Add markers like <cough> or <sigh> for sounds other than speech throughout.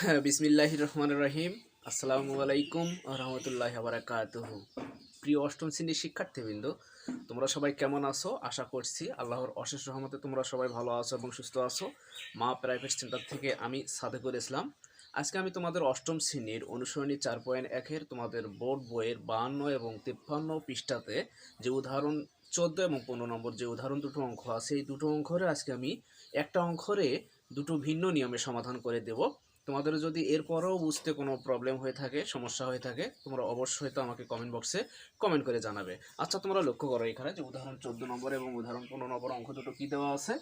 হ্যাঁ, বিসমিল্লাহ রহমান রহিম। আসসালামু আলাইকুম রহমতুল্লাহ বারাকাতুহ। প্রিয় অষ্টম শ্রেণির শিক্ষার্থীবৃন্দ তোমরা সবাই কেমন আছো? আশা করছি আল্লাহর অশেষ রহমতে তোমরা সবাই ভালো আছো এবং সুস্থ আছো। মা প্রাইভেট সেন্টার থেকে আমি সাদেকুল ইসলাম। আজকে আমি তোমাদের অষ্টম শ্রেণির অনুসরণী চার পয়েন্ট একের তোমাদের বোর্ড বইয়ের বাহান্ন এবং তিপ্পান্ন পৃষ্ঠাতে যে উদাহরণ চোদ্দ এবং পনেরো নম্বর যে উদাহরণ দুটো অঙ্ক আছে এই দুটো অঙ্করে আজকে আমি একটা অঙ্করে দুটো ভিন্ন নিয়মে সমাধান করে দেব। তোমাদের যদি এরপরেও বুঝতে কোনো প্রবলেম হয়ে থাকে, সমস্যা হয়ে থাকে, তোমরা অবশ্যই তো আমাকে কমেন্ট বক্সে কমেন্ট করে জানাবে। আচ্ছা তোমরা লক্ষ্য করো এখানে যে উদাহরণ চোদ্দ নম্বর এবং উদাহরণ পনেরো নম্বর অঙ্ক দুটো কী দেওয়া আছে?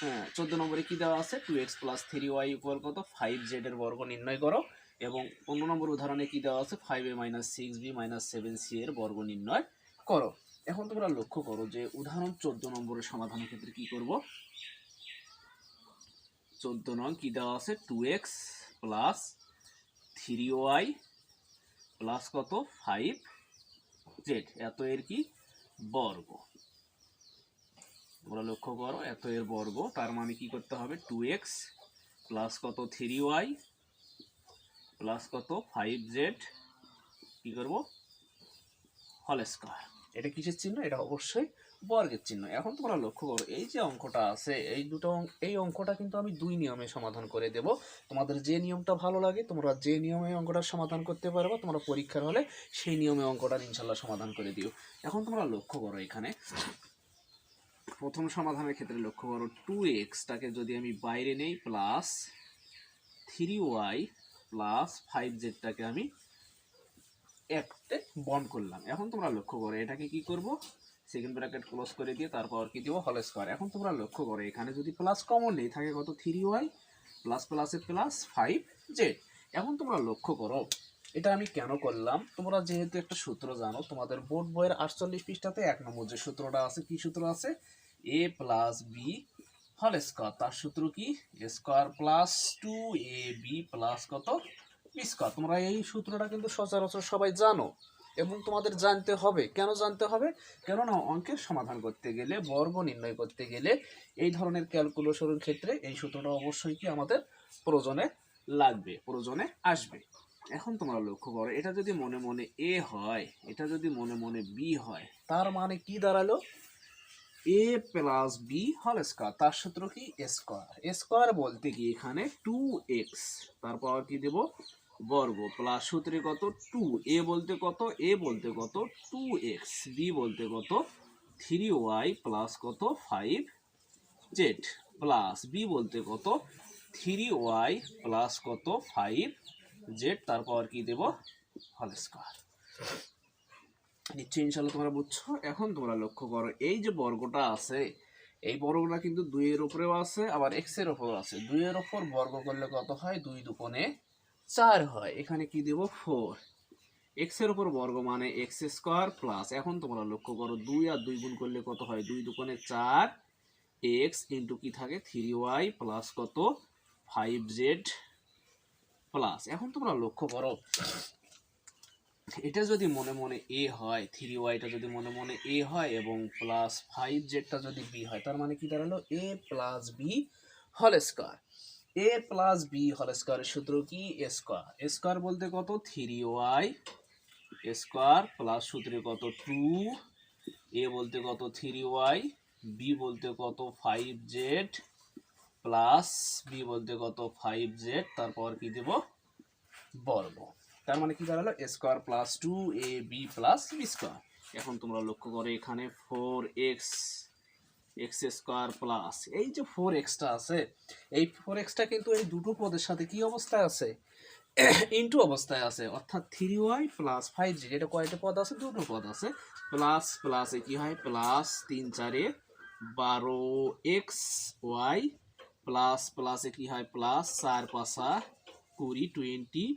হ্যাঁ চোদ্দ নম্বরে কী দেওয়া আছে? Two x plus three y equal কত? ফাইভ জেড এর বর্গ নির্ণয় করো। এবং পনেরো নম্বর উদাহরণে কী দেওয়া আছে? Five a minus six b minus seven c এর বর্গ নির্ণয় করো। এখন তোমরা লক্ষ্য করো যে উদাহরণ চোদ্দ নম্বরের সমাধানের ক্ষেত্রে কি করব? চোদ্দ নং কি দেওয়া আছে? Two x plus three y plus কত? ফাইভ জেড এত এর কি? বর্গ। তোমরা লক্ষ্য করো, এত এর বর্গ, তার মানে কি করতে হবে? টু এক্স প্লাস কত? থ্রি ওয়াই প্লাস কত? ফাইভ জেড কি করব? হল স্কোয়ার এটা কিসের চিহ্ন? এটা অবশ্যই বর্গের চিহ্ন। এখন তোমরা লক্ষ্য করো, এই যে অঙ্কটা আছে, এই দুটো এই অঙ্কটা কিন্তু আমি দুই নিয়মে সমাধান করে দেব। তোমাদের যে নিয়মটা ভালো লাগে, তোমরা যে নিয়মে অঙ্কটা সমাধান করতে পারবে, তোমরা পরীক্ষার হলে সেই নিয়মে অঙ্কটা ইনশাল্লাহ সমাধান করে দিও। এখন তোমরা লক্ষ্য করো এখানে। প্রথম সমাধানের ক্ষেত্রে লক্ষ্য করো টু এক্সটাকে যদি আমি বাইরে নেই plus three y plus five জেডটাকে আমি একতে বন্ড করলাম। এখন তোমরা লক্ষ্য করো, এটাকে কি করব? সেকেন্ড ব্র্যাকেট ক্লোজ করে দিয়ে তারপর কি দিব হল স্কোয়ার এখন তোমরা লক্ষ্য করো, এখানে যদি প্লাস কমন নেই, থাকে কত? থ্রি ওয়াই প্লাস প্লাসে প্লাস ফাইভ জেড এখন তোমরা লক্ষ্য করো, এটা আমি কেন করলাম? তোমরা যেহেতু একটা সূত্র জানো, তোমাদের বোর্ড বইয়ের আটচল্লিশ পৃষ্ঠাতে এক নম্বর যে সূত্রটা আছে, কি সূত্র আছে? এ প্লাস বি হল স্কোয়ার তার সূত্র কি? Square plus two a b plus কত? বি স্কোয়ার তোমরা এই সূত্রটা কিন্তু সচরাচর সবাই জানো। এবং তোমাদের জানতে হবে। কেন জানতে হবে? কেননা অঙ্কের সমাধান করতে গেলে, বর্গ নির্ণয় করতে গেলে এই ধরনের ক্যালকুলেশনের ক্ষেত্রে এই সূত্রটা অবশ্যই কি আমাদের প্রয়োজনে লাগবে, প্রয়োজনে আসবে। এখন তোমরা লক্ষ্য করো, এটা যদি মনে মনে এ হয়, এটা যদি মনে মনে বি হয়, তার মানে কি দাঁড়াল? এ প্লাস বি হল স্কোয়ার, তার সূত্র কি? স্কোয়ার। স্কোয়ার বলতে কি এখানে টু এক্স তারপর কি দেব? বর্গ প্লাস সূত্রে কত? টু এ বলতে কত? এ বলতে কত? টু এক্স বি বলতে কত? থ্রি ওয়াই প্লাস কত? ফাইভ জেড প্লাস বি বলতে কত? থ্রি ওয়াই প্লাস কত? ফাইভ জেড তারপর কি দেব? হল স্কোয়ার নিশ্চয়ই ইনশাল্লাহ তোমরা বুঝছ? এখন তোমরা লক্ষ্য করো, এই যে বর্গটা আছে, এই বর্গটা কিন্তু দুইয়ের উপরেও আছে, আবার এক্সের উপরেও আছে। দুইয়ের উপর বর্গ করলে কত হয়? দুই দুকোণে চার হয়। এখানে কি দেব? ফোর এক্সের উপর বর্গ মানে এক্স স্কোয়ার প্লাস এখন তোমরা লক্ষ্য করো, দুই আর দুই গুণ করলে কত হয়? দুই দুকোণে চার এক্স ইন্টু কি থাকে? থ্রি ওয়াই প্লাস কত? ফাইভ জেড প্লাস এখন তোমরা লক্ষ্য করো, এটা যদি মনে মনে এ হয় থ্রি ওয়াইটা যদি মনে মনে এ হয় এবং প্লাস ফাইভ জেডটা যদি বি হয়, তার মানে কি দাঁড়াল? এ প্লাস বি হল স্কোয়ার এ প্লাস বি হল স্কোয়ারের সূত্র কি? স্কোয়ার স্কোয়ার বলতে কত? থ্রি ওয়াই স্কোয়ার প্লাস সূত্রে কত? টু এ বলতে কত? থ্রি ওয়াই বি বলতে কত? ফাইভ জেড প্লাস বি বলতে কত? ফাইভ জেড তারপর কি দেব? বর্গ। তার মানে কি দাঁড়াল? Square plus two a b plus b square এখন তোমরা লক্ষ্য করো এখানে four x x square plus এই যে ফোর এক্সটা আছে, এই ফোর এক্সটা কিন্তু এই দুটো পদের সাথে কি অবস্থায় আছে? <coughs> ইনটু অবস্থায় আছে, অর্থাৎ three y plus five g এটা কয়টা পদ আছে? দুটো পদ আছে। প্লাস প্লাসে কি হয়? প্লাস তিন চারে বারো এক্স ওয়াই প্লাস প্লাসে কি হয়? প্লাস চার পাশা কুড়ি টোয়েন্টি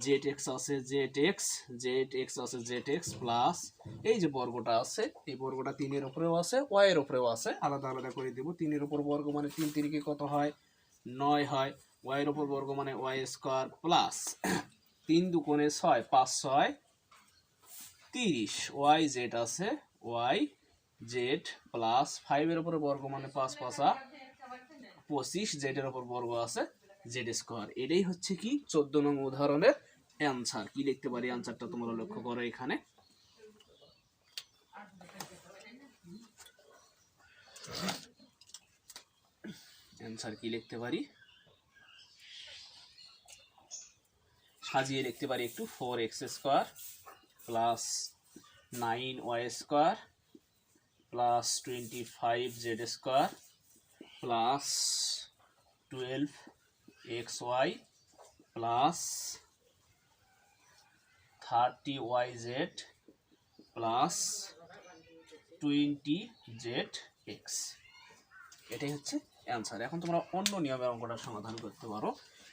জেড এক্স আছে জেড এক্স জেড এক্স আছে জেড এক্স প্লাস এই যে বর্গটা আছে, এই বর্গটা তিনের উপরেও আছে ওয়াই এর উপরেও আছে। আলাদা আলাদা করে দেব। তিনের উপর বর্গ মানে তিন তিরিকে কত হয়? নয় হয়। ওয়াই এর উপর বর্গ মানে ওয়াই স্কোয়ার প্লাস তিন দুকোণে ছয়, পাঁচ ছয়, তিরিশ। ওয়াই জেড আছে ওয়াই জেড প্লাস ফাইভের উপরে বর্গ মানে পাঁচ পাঁচা পঁচিশ জেডের উপর বর্গ আছে জেড স্কোয়ার এটাই হচ্ছে কি চোদ্দ নং উদাহরণের অ্যান্সার কি লিখতে পারি অ্যান্সারটা তোমরা লক্ষ্য করো এখানে। অ্যান্সার কি লিখতে পারি? সাজিয়ে লিখতে পারি একটু। Four x square plus nine y square plus twenty five z square plus twelve x y plus thirty y z plus twenty z x এটাই হচ্ছে অ্যান্সার এখন তোমরা অন্য নিয়মের অঙ্কটা সমাধান করতে পারো।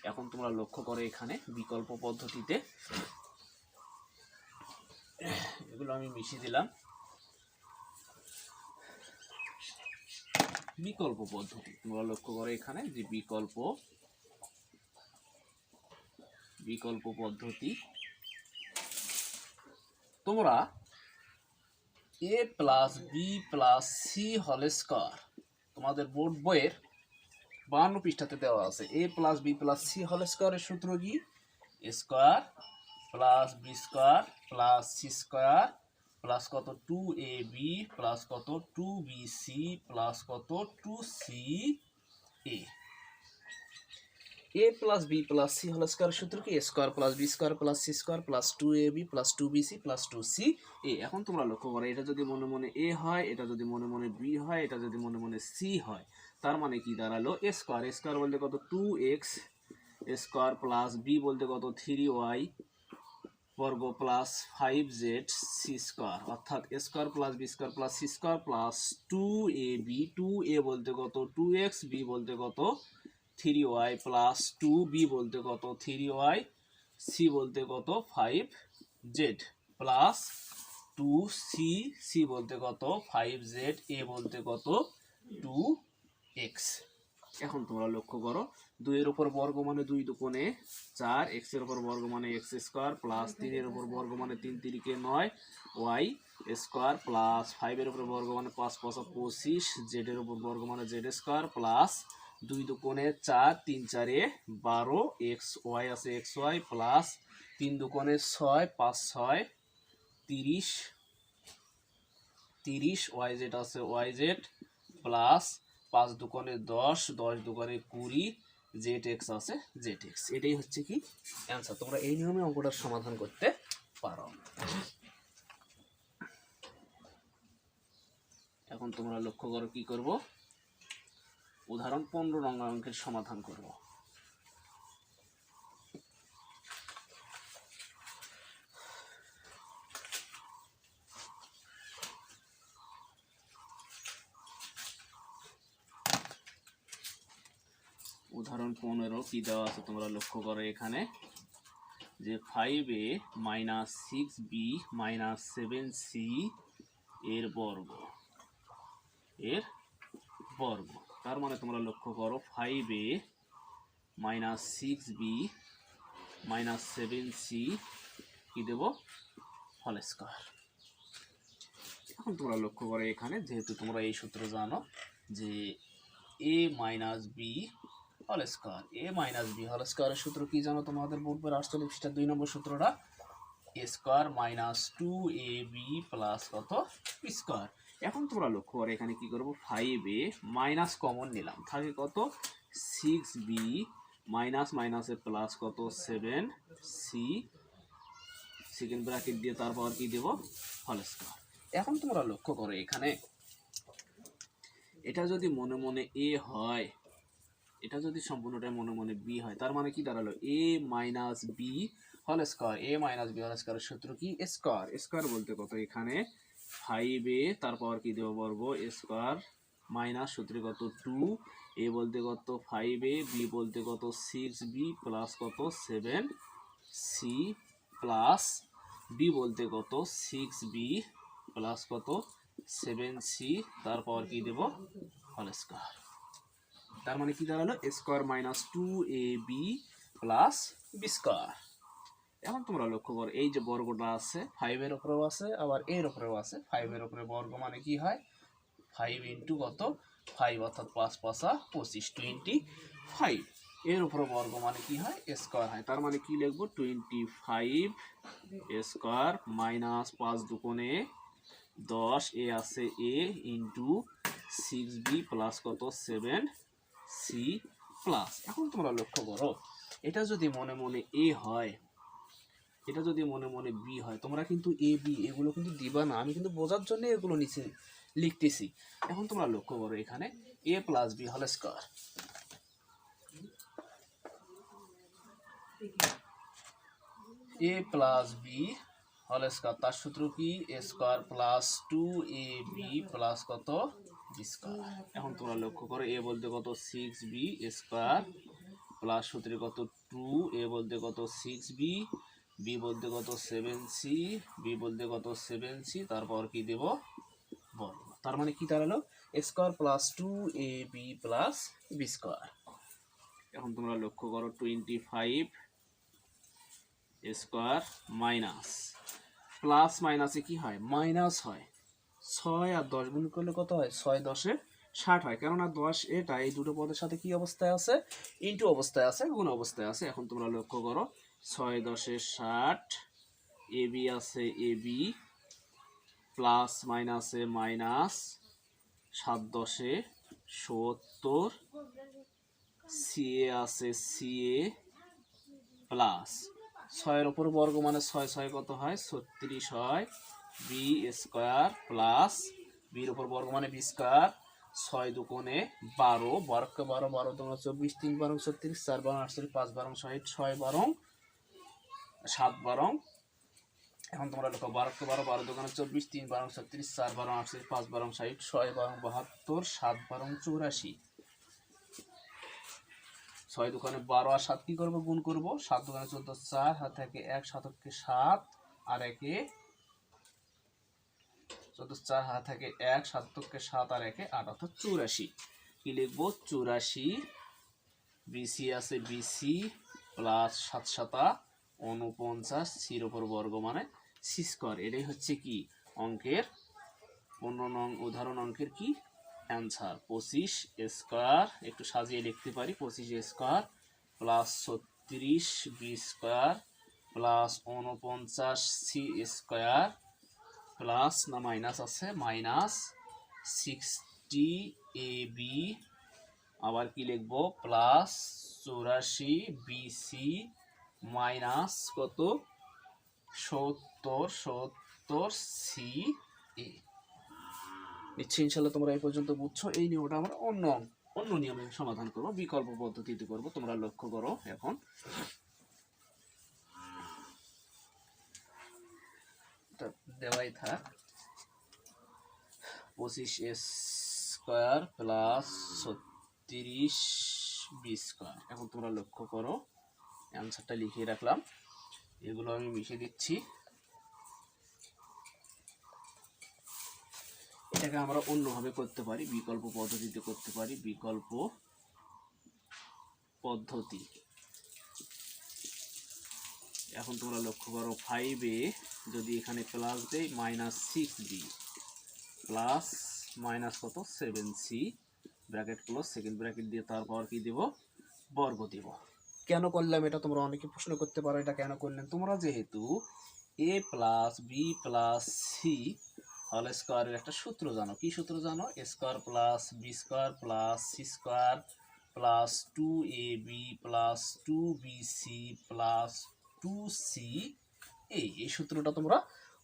এখন তোমরা লক্ষ্য করো এখানে বিকল্প পদ্ধতিতে। এগুলো আমি মিশিয়ে দিলাম। বিকল্প পদ্ধতি। তোমরা লক্ষ্য করো এখানে যে বিকল্প বিকল্প পদ্ধতি। তোমরা a plus b plus c হল স্কোয়ার তোমাদের বোর্ড বইয়ের বান্ন পৃষ্ঠাতে দেওয়া আছে। A plus b plus c হল স্কোয়ারের সূত্র কি? Square plus b square plus c square plus কত? টু এ বি প্লাস কত? টু বি সি প্লাস কত? Two c a a plus b plus c হল স্কোয়ার সূত্র কি? Square plus b square plus c square plus two a b plus two b c plus two c a এখন তোমরা লক্ষ্য করো, এটা যদি মনে মনে এ হয়, এটা যদি মনে মনে বি হয়, এটা যদি মনে মনে সি হয়, তার মানে কি দাঁড়াল? এ স্কোয়ার স্কোয়ার বলতে কত? Two x square plus b বলতে কত? থ্রি ওয়াই বর্গ plus five z c square অর্থাৎ square plus b square plus c square plus two a b two a বলতে কত? টু এক্স বি বলতে কত? Three y plus two b বলতে কত? থ্রি ওয়াই সি বলতে কত? Five z plus two c c বলতে কত? ফাইভ জেড এ বলতে কত? টু এক্স এখন তোমরা লক্ষ্য করো, দুইয়ের উপর বর্গ মানে দুই দুকোণে চার এক্সের উপর বর্গ মানে এক্স স্কোয়ার প্লাস তিনের উপর বর্গ মানে তিন তিরিকে নয় ওয়াই স্কোয়ার প্লাস ফাইভের উপর বর্গ মানে পাঁচ পাঁচা পঁচিশ জেডের উপর বর্গ মানে জেড স্কোয়ার প্লাস দুই দুকোণে চার, তিন চারে বারো, এক্স ওয়াই আছে এক্স ওয়াই প্লাস তিন দুকোণে ছয়, পাঁচ ছয়, তিরিশ তিরিশ ওয়াই জেড আছে ওয়াই জেড প্লাস পাঁচ দোকানে দশ দশ দোকানে কুড়ি, জেড এক্স আছে জেড এক্স। এটাই হচ্ছে কি অ্যান্সার তোমরা এই নিয়মে অঙ্কটার সমাধান করতে পারো। এখন তোমরা লক্ষ্য করো কি করব? উদাহরণ পনেরো নং অঙ্কের সমাধান করব। উদাহরণ পনেরো কি দেওয়া আছে তোমরা লক্ষ্য করো এখানে? যে five a minus six b minus seven c এর বর্গ এর বর্গ। তার মানে তোমরা লক্ষ্য করো five a minus six b minus seven c কি দেবো? হল স্কোয়ার এখন তোমরা লক্ষ্য করো এখানে, যেহেতু তোমরা এই সূত্র জানো যে এ মাইনাস বি হল স্কোয়ার এ মাইনাস বি হল স্কোয়ারের সূত্র কি জানো তোমাদের বোর্ড পর আটচল্লিশ দুই নম্বর সূত্রটা? A square minus two a b plus কত? স্কোয়ার এখন তোমরা লক্ষ্য করো এখানে কি করব? ফাইভ এ মাইনাস কমন নিলাম। থাকে কত? সিক্স বি মাইনাস মাইনাসে প্লাস কত? সেভেন সি সেকেন্ড ব্র্যাকেট দিয়ে তারপর কি দেব? হল স্কোয়ার এখন তোমরা লক্ষ্য করো এখানে। এটা যদি মনে মনে এ হয়, এটা যদি সম্পূর্ণটা মনে মনে বি হয়, তার মানে কি দাঁড়াল? এ মাইনাস বি হল স্কোয়ার এ মাইনাস বি হল স্কোয়ারের সূত্র কি? স্কোয়ার স্কোয়ার বলতে কত এখানে? ফাইভ এ তারপর কি দেবো বর্গ? স্কোয়ার মাইনাস সূত্রে কত টু এ বলতে কত ফাইভ এ বি বলতে কত সিক্স বি প্লাস কত সেভেন সি প্লাস বি বলতে কত সিক্স বি প্লাস কত সেভেন সি তারপর কি দেব? হল স্কোয়ার তার মানে কি দাঁড়াল? Square minus two a b plus b square এখন তোমরা লক্ষ্য করো, এই যে বর্গটা আছে ফাইভের উপরেও আছে, আবার এর উপরেও আছে। ফাইভের উপরে বর্গ মানে কি হয়? ফাইভ ইন্টু কত? ফাইভ অর্থাৎ পাঁচ পাঁচা পঁচিশ টোয়েন্টি ফাইভ এর উপর বর্গ মানে কি হয়? স্কোয়ার হয়। তার মানে কি লিখব? টোয়েন্টি ফাইভ স্কোয়ার মাইনাস পাঁচ দুকোণে দশ এ আছে a into six b plus কত? সেভেন সি প্লাস এখন তোমরা লক্ষ্য করো, এটা যদি মনে মনে এ হয় এটা যদি মনে মনে বি হয়, তোমরা কিন্তু এ বি এগুলো কিন্তু দিবা না। আমি কিন্তু বোঝার জন্য এগুলো নিচে লিখতেছি। এখন তোমরা লক্ষ্য করো এখানে এ প্লাস বি হল স্কোয়ার এ প্লাস বি হল স্কোয়ার তার সূত্র কি? A square plus two a b plus কত? বি স্কোয়ার এখন তোমরা লক্ষ্য করো এ বলতে কত? সিক্স বি স্কোয়ার প্লাস সূত্রে কত? টু এ বলতে কত? সিক্স বি বি বলতে কত? সেভেন সি বি বলতে কত? সেভেন সি তারপর কি দেব? বর্গ তার মানে কি দাঁড়াল? Square plus two a b plus b square এখন তোমরা লক্ষ্য করো twenty five square minus plus মাইনাসে কি হয়? মাইনাস হয়। ছয় আর দশ গুণ করলে কত হয়? ছয় দশে ষাট হয়। কেননা দশ এটা এই দুটো পদের সাথে কি অবস্থায় আছে? ইন্টু অবস্থায় আছে, গুণ অবস্থায় আছে। এখন তোমরা লক্ষ্য করো ছয় দশে ষাট, এ বি আছে এ বি, প্লাস মাইনাসে মাইনাস সাত দশে সত্তর সিএ আছে সিএ প্লাস। ছয়ের ওপর বর্গ মানে ছয় ছয় কত হয়? ছত্রিশ হয়। বি স্কোয়ার প্লাস বির ওপর বর্গ মানে বি স্কোয়ার। ছয় দুকোণে বারো বারোকে বারো বারো তোমার চব্বিশ, তিন বারো ছত্রিশ, চার বারো আটচল্লিশ, পাঁচ বারো ষাট, ছয় বারো সাত বারো। এখন তোমরা দেখো বারোকে বারো বারো দোকানে চব্বিশ, তিন বারো, ছত্রিশ, চার বারো, আটচল্লিশ, পাঁচ বারো, ষাট, ছয় বারো, বাহাত্তর, সাত বারো, চৌরাশি। ছয় দোকানে বারো আর সাত কি করব? গুণ করব। সাত দোকানে চোদ্দ, চার হাত থেকে এক শতককে সাত, আর একে চোদ্দ, চার হাত থেকে এক শতককে সাত, আর একে আট, অর্থাৎ চৌরাশি। কি লিখব? চৌরাশি। বিসি আছে বিসি, প্লাস সাত সাতা উনপঞ্চাশ সির ওপর বর্গ মানে সি স্কোয়ার এটাই হচ্ছে কি? অঙ্কের পনেরো নং উদাহরণ অঙ্কের কি? অ্যান্সার পঁচিশ স্কোয়ার একটু সাজিয়ে লিখতে পারি। পঁচিশ স্কোয়ার প্লাস ছত্রিশ বি স্কোয়ার প্লাস উনপঞ্চাশ সি স্কোয়ার প্লাস না মাইনাস আছে মাইনাস সিক্সটি এ বি আবার কি লিখব? প্লাস চৌরাশি বিসি মাইনাস কত? সত্তর সত্তর সি এ। নিশ্চয়ই ইনশাল্লাহ তোমরা এই পর্যন্ত বুঝছ। এই নিয়মটা আমরা অন্য অন্য নিয়মে সমাধান করব, বিকল্প পদ্ধতিতে করব। তোমরা লক্ষ্য করো এখন। দেওয়াই থাক। পঁচিশ স্কোয়ার প্লাস ছত্রিশ বি স্কোয়ার। এখন তোমরা লক্ষ্য করো। অ্যান্সারটা লিখিয়ে রাখলাম। এগুলো আমি মিশিয়ে দিচ্ছি। এটাকে আমরা অন্যভাবে করতে পারি। বিকল্প পদ্ধতিতে করতে পারি। বিকল্প পদ্ধতি। এখন তোমরা লক্ষ্য করো ফাইভে যদি এখানে প্লাস দেই minus six b plus minus কত? Seven c bracket close second bracket দিয়ে তারপর কি দেব? বর্গ দেব। কেন করলাম এটা তোমরা অনেকে প্রশ্ন করতে পারো, এটা কেন করলেন? তোমরা যেহেতু a plus b plus c হল স্কোয়ারের একটা সূত্র জানো। কি সূত্র জানো? A square plus b square plus c square plus two a b plus two b c plus two c এই এই সূত্রটা তোমরা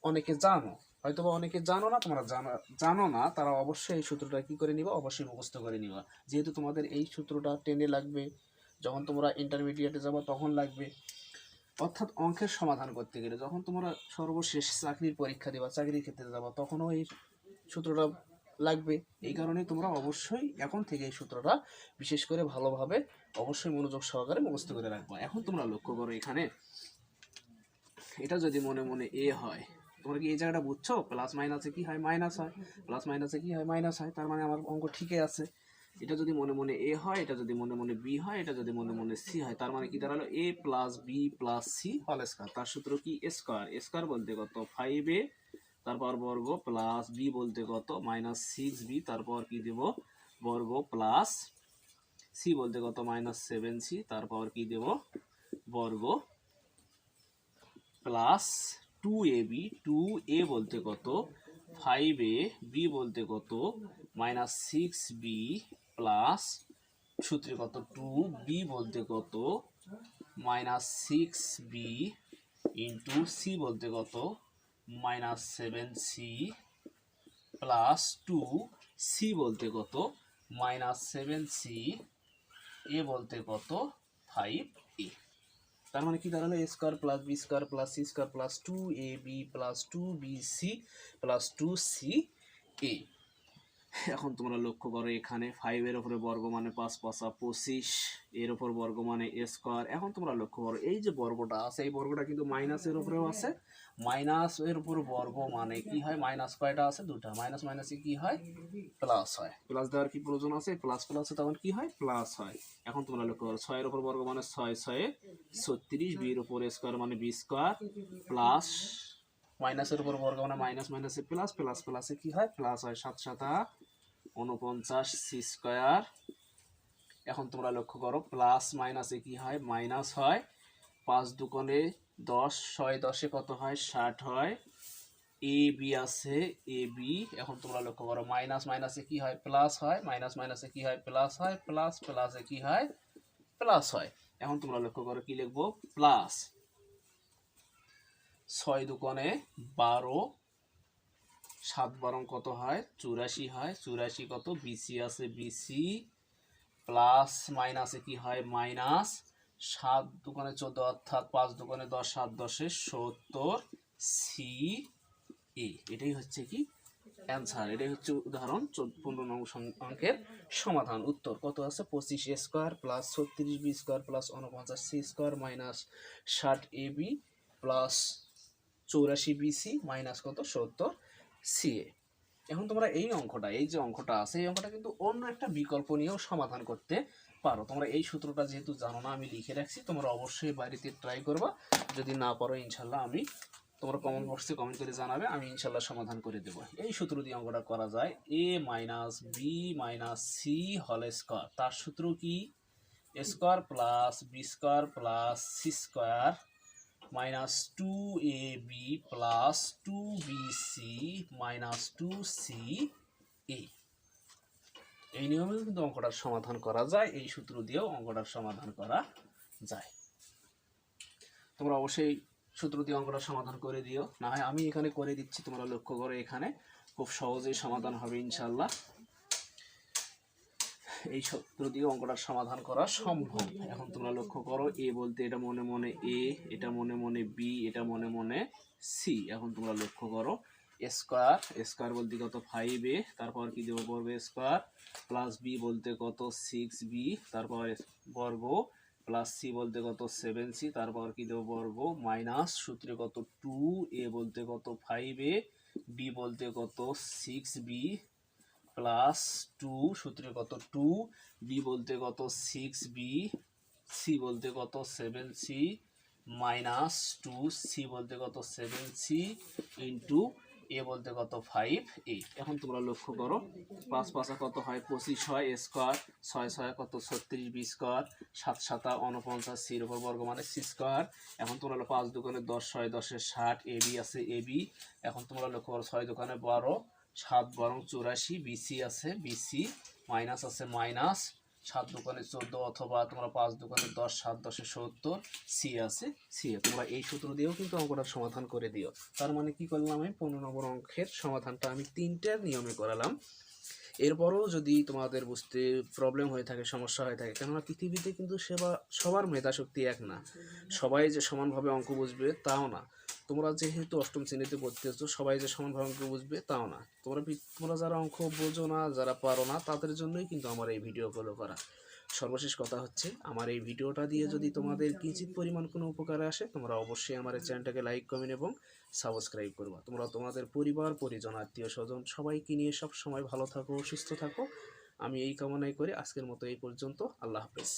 অনেকে জানো। হয়তো বা অনেকে জানো না, তোমরা জানো জানো না, তারা অবশ্যই এই সূত্রটা কি করে নিবা? অবশ্যই মুখস্থ করে নিবা। যেহেতু তোমাদের এই সূত্রটা টেনে লাগবে যখন তোমরা ইন্টারমিডিয়েটে যাব, তখন লাগবে। অর্থাৎ অঙ্কের সমাধান করতে গেলে যখন তোমরা সর্বশেষ চাকরির পরীক্ষা দেবা, চাকরির ক্ষেত্রে যাবা, তখনও এই সূত্রটা লাগবে। এই কারণে তোমরা অবশ্যই এখন থেকে এই সূত্রটা বিশেষ করে ভালোভাবে অবশ্যই মনোযোগ সহকারে মুখস্থ করে রাখবা। এখন তোমরা লক্ষ্য করো এখানে, এটা যদি মনে মনে এ হয়, তোমরা কি এই জায়গাটা বুঝছ? প্লাস মাইনাসে কি হয়? মাইনাস হয়। প্লাস মাইনাসে কি হয়? মাইনাস হয়। তার মানে আমার অঙ্ক ঠিকই আছে। এটা যদি মনে মনে এ হয়, এটা যদি মনে মনে বি হয়, এটা যদি মনে মনে সি হয়, তার মানে কি দাঁড়াল? A plus b plus c হল স্কোয়ার তার সূত্র কি? স্কোয়ার স্কোয়ার বলতে কত? ফাইভ এ তারপর বর্গ প্লাস বি বলতে কত? মাইনাস সিক্স বি তারপর কি দেব? বর্গ প্লাস সি বলতে কত? মাইনাস সেভেন সি তারপর কি দেব? বর্গ plus two a b two a বলতে কত? ফাইভ এ বি বলতে কত? মাইনাস সিক্স বি প্লাস সূত্রে কত? টু বি বলতে কত? Minus six b into c বলতে কত? Minus seven c plus two c বলতে কত? মাইনাস সেভেন সি এ বলতে কত? ফাইভ এ তার মানে কি দাঁড়াল? A square plus b square plus c square plus two a b plus two b c plus two c a এখন তোমরা লক্ষ্য করো এখানে ফাইভের ওপরে বর্গ মানে পাঁচ, পাঁচা পঁচিশ, এর ওপর বর্গ মানে স্কোয়ার এখন তোমরা লক্ষ্য করো, এই যে বর্গটা আছে, এই বর্গটা কিন্তু মাইনাসের উপরেও আছে। মাইনাস এর উপর বর্গ মানে কি হয়? মাইনাস কয়টা আছে? দুটা মাইনাস মাইনাসে কি হয়? প্লাস হয়। প্লাস দেওয়ার কি প্রয়োজন আছে? প্লাস প্লাসে তখন কি হয়? প্লাস হয়। এখন তোমরা লক্ষ্য করো ছয়ের উপর বর্গ মানে ছয়, ছয়ে, ছত্রিশ বির উপর স্কোয়ার মানে বি স্কোয়ার প্লাস মাইনাসের উপর বর্গ মানে মাইনাস মাইনাসে প্লাস প্লাস প্লাসে কি হয়? প্লাস হয় সাত সাতা উনপঞ্চাশ সি স্কোয়ার এখন তোমরা লক্ষ্য করো প্লাস মাইনাসে কি হয়? মাইনাস হয়। পাঁচ দুকোণে দশ, ছয় দশে কত হয়? ষাট হয়। এ বি আছে এ বি এখন তোমরা লক্ষ্য করো মাইনাস মাইনাসে কি হয়? প্লাস হয়। মাইনাস মাইনাসে কি হয়? প্লাস হয়। প্লাস প্লাসে কি হয়? প্লাস হয়। এখন তোমরা লক্ষ্য করো, কি লিখব? প্লাস ছয় দুকোণে বারো, সাত বারং কত হয়? চুরাশি হয়। চুরাশি কত? বিসি আছে বিসি। প্লাস মাইনাসে কি হয়? মাইনাস সাত দোকানে চোদ্দ অর্থাৎ পাঁচ দোকানে দশ, সাত দশে সত্তর সি এ। এটাই হচ্ছে কি? অ্যান্সার। এটাই হচ্ছে উদাহরণ। পনেরো নং অঙ্কের সমাধান। উত্তর কত আছে? পঁচিশ এ স্কোয়ার প্লাস ছত্রিশ বি স্কোয়ার প্লাস উনপঞ্চাশ সি স্কোয়ার মাইনাস ষাট এ বি প্লাস চৌরাশি বিসি মাইনাস কত? সত্তর সিএ। এখন তোমরা এই অঙ্কটা, এই যে অঙ্কটা আছে, এই অঙ্কটা কিন্তু অন্য একটা বিকল্প নিয়েও সমাধান করতে পারো। তোমরা এই সূত্রটা যেহেতু জানো না, আমি লিখে রাখছি, তোমরা অবশ্যই বাড়িতে ট্রাই করবা। যদি না পারো, ইনশাল্লাহ আমি তোমরা কমেন্ট বক্সে কমেন্ট করে জানাবে, আমি ইনশাল্লাহ সমাধান করে দেবো। এই সূত্র দিয়ে অঙ্কটা করা যায় a minus b minus c হল স্কোয়ার তার সূত্র কি? Square plus b square plus c square minus two a b plus two b c minus two c a এই নিয়মে কিন্তু অঙ্কটার সমাধান করা যায়, এই সূত্র দিয়েও অঙ্কটার সমাধান করা যায়। তোমরা অবশ্যই সূত্র দিয়ে অঙ্কটা সমাধান করে দিও, না হয় আমি এখানে করে দিচ্ছি, তোমরা লক্ষ্য করো এখানে। খুব সহজেই সমাধান হবে ইনশাল্লাহ এই সূত্র দিয়ে অঙ্কটার সমাধান করা সম্ভব। এখন তোমরা লক্ষ্য করো, এ বলতে এটা মনে মনে এ, এটা মনে মনে বি, এটা মনে মনে সি। এখন তোমরা লক্ষ্য করো, স্কোয়ার স্কোয়ার বলতে কত? Five a. তারপর কি দেবো বর্গ স্কোয়ার প্লাস বি বলতে কত? সিক্স বি তারপর বর্গ প্লাস সি বলতে কত? সেভেন সি তারপর কি দেবো বর্গ মাইনাস সূত্রে কত? টু এ বলতে কত? ফাইভ এ। বি বলতে কত? সিক্স বি প্লাস টু সূত্রে কত টু বি বলতে কত সিক্স বি সি বলতে কত seven c minus two c বলতে কত সেভেন সি ইন্টু এ বলতে কত ফাইভ এ এখন তোমরা লক্ষ্য করো, পাঁচ পাঁচা কত হয়? পঁচিশ হয় স্কোয়ার ছয় ছয় কত? ছত্রিশ বি স্কোয়ার সাত সাতা উনপঞ্চাশ সির উপর বর্গ মানে সি স্কোয়ার এখন তোমরা হলো পাঁচ দোকানে দশ ছয় দশে ষাট এ বি আছে এ বি এখন তোমরা লক্ষ্য করো, ছয় দোকানে বারো সাত বরং চৌরাশি, বিসি আছে, বিসি, মাইনাস আছে মাইনাস, সাত দোকানে চোদ্দ অথবা তোমরা পাঁচ দোকানে দশ, সাত দশে সত্তর, সি আছে, সি তোমরা এই সূত্র দিয়েও কিন্তু অঙ্কটার সমাধান করে দিও। তার মানে কি করলাম আমি? পনেরো নম্বর অঙ্কের সমাধানটা আমি তিনটার নিয়মে করালাম। এরপরও যদি তোমাদের বুঝতে প্রবলেম হয়ে থাকে, সমস্যা হয়ে থাকে, কেননা পৃথিবীতে কিন্তু সেবা, সবার মেধাশক্তি এক না। সবাই যে সমানভাবে অঙ্ক বুঝবে, তাও না। তোমরা যেহেতু অষ্টম শ্রেণীতে পড়তেছো, সবাই যে সমানভাবে অঙ্ক বুঝবে তাও না। তোমরা তোমরা যারা অঙ্ক বোঝো না, যারা পারো না, তাদের জন্যই কিন্তু আমার এই ভিডিওগুলো করা। সর্বশেষ কথা হচ্ছে, আমার এই ভিডিওটা দিয়ে যদি তোমাদের কিঞ্চিত পরিমাণ কোনো উপকারে আসে, তোমরা অবশ্যই আমার চ্যানেলটাকে লাইক কমেন্ট এবং সাবস্ক্রাইব করবা। তোমরা তোমাদের পরিবার, পরিজন, আত্মীয় স্বজন সবাইকে নিয়ে সব সময় ভালো থাকো, সুস্থ থাকো। আমি এই কামনাই করে। আজকের মতো এই পর্যন্ত। আল্লাহ হাফেজ।